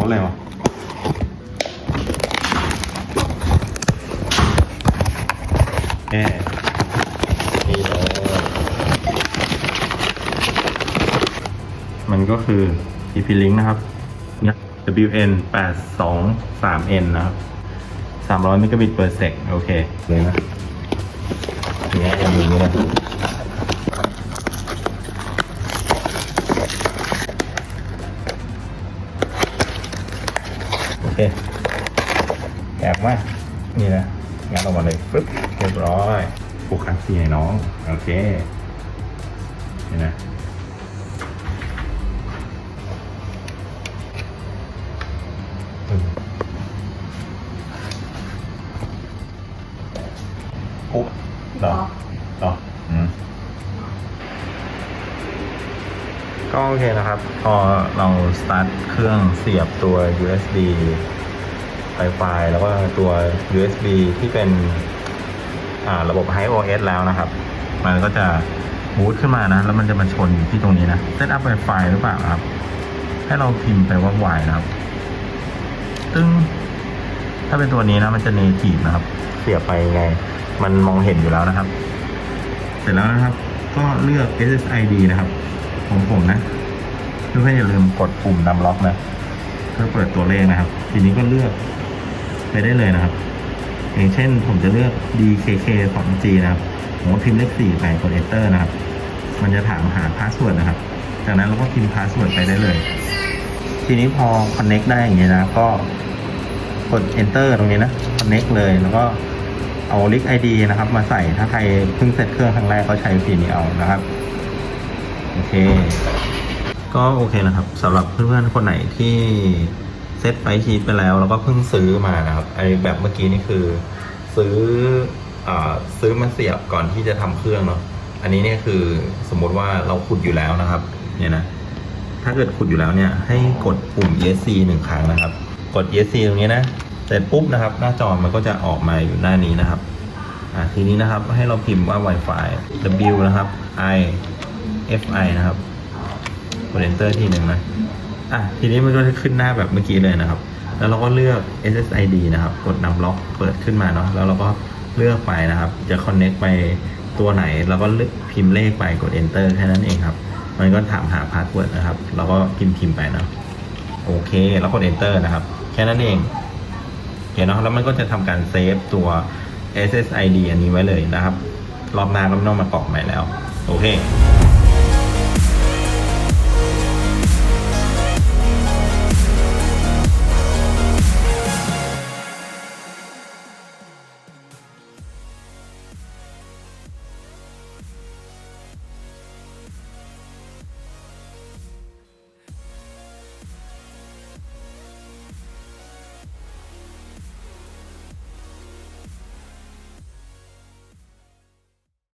ค้ดเลยวะแค่นี่เลยมันก็คือ TP Link นะครับเนี่ย WN 8 2 3 N นะครับ300 megabit per sec โอเค เลยนะเนี่ยอย่างนี้เล เคแอบมานี่นะงานออกมาเลยปึ๊บเรียบร้อยผูกคันสีให้น้อง โอเค นี่นะอืมปุ๊บเหรอเหรอ ก็โอเคนะครับ พอเราสตาร์ทเครื่องเสียบตัว USB ไฟไฟแล้วก็ตัว USB ที่เป็นระบบ HiOS แล้วนะครับ มันก็จะบูตขึ้นมานะ แล้วมันจะมาชนอยู่ที่ตรงนี้นะเซตอัพไฟไฟหรือเปล่าครับ ให้เราพิมพ์ไปว่า Y นะครับซึ่งถ้าเป็นตัวนี้นะ มันจะ native นะครับ เสียบไปยังไง มันมองเห็นอยู่แล้วนะครับ เสร็จแล้วนะครับ ก็เลือก SSID นะครับ ของผมนะเพื่อนๆอย่าลืมกดปุ่มนำล็อกนะเพื่อเปิดตัวเลขนะครับ ทีนี้ก็เลือกไปได้เลยนะครับ อย่างเช่นผมจะเลือก DKK 2G นะครับผมก็พิมพ์เลข4ไปกด Enter นะครับ มันจะถามหาพาสเวิร์ดนะครับ จากนั้นเราก็พิมพ์พาสเวิร์ดไปได้เลย ทีนี้พอ connect ได้อย่างนี้นะ ก็กด enter ตรงนี้นะ connect เลยแล้วก็เอา link ID นะครับ มาใส่ถ้าใครเพิ่งเซตเครื่องครั้งแรกก็ใช้วิธีนี้เอานะครับ อเค ก็โอเคนะครับสำหรับเพื่อนๆคนไหนที่เซตไฟชีตไปแล้ว แล้วก็เพิ่งซื้อมานะครับไอแบบเมื่อกี้นี่คือซื้ออซื้อมาเสียบก่อนที่จะทำเครื่องเนาะอันนี้เนี่ยคือสมมติว่าเราขุดอยู่แล้วนะครับ เนี่ยนะถ้าเกิดขุดอยู่แล้วเนี่ยให้กดปุ่ม ESC หนึ่งครั้งนะครับ กด ESC ตรงนี้นะเสร็จปุ๊บนะครับ หน้าจอมันก็จะออกมาอยู่หน้านี้นะครับอะทีนี้นะครับให้เราพิมพ์ว่า Wi-Fi W นะครับ I F I นะครับกด enter ทีหนึ่งนะอะทีนี้มันก็จะขึ้นหน้าแบบเมื่อกี้เลยนะครับ แล้วเราก็เลือก SSID นะครับ กดนำล็อกเปิดขึ้นมาเนาะแล้วเราก็เลือกไปนะครับ จะ connect ไปตัวไหนเราก็เลือกพิมพ์เลขไปกด enter แค่นั้นเองครับ มันก็ถามหา password นะครับ เราก็พิมพ์พิมพ์ไปเนาะโอเค แล้วกด enter นะครับ แค่นั้นเองโอเคเนาะแล้วมันก็จะทำการเซฟตัว SSID อันนี้ไว้เลยนะครับ รอบหน้าก็ไม่ต้องมากรอกใหม่แล้ว โอเค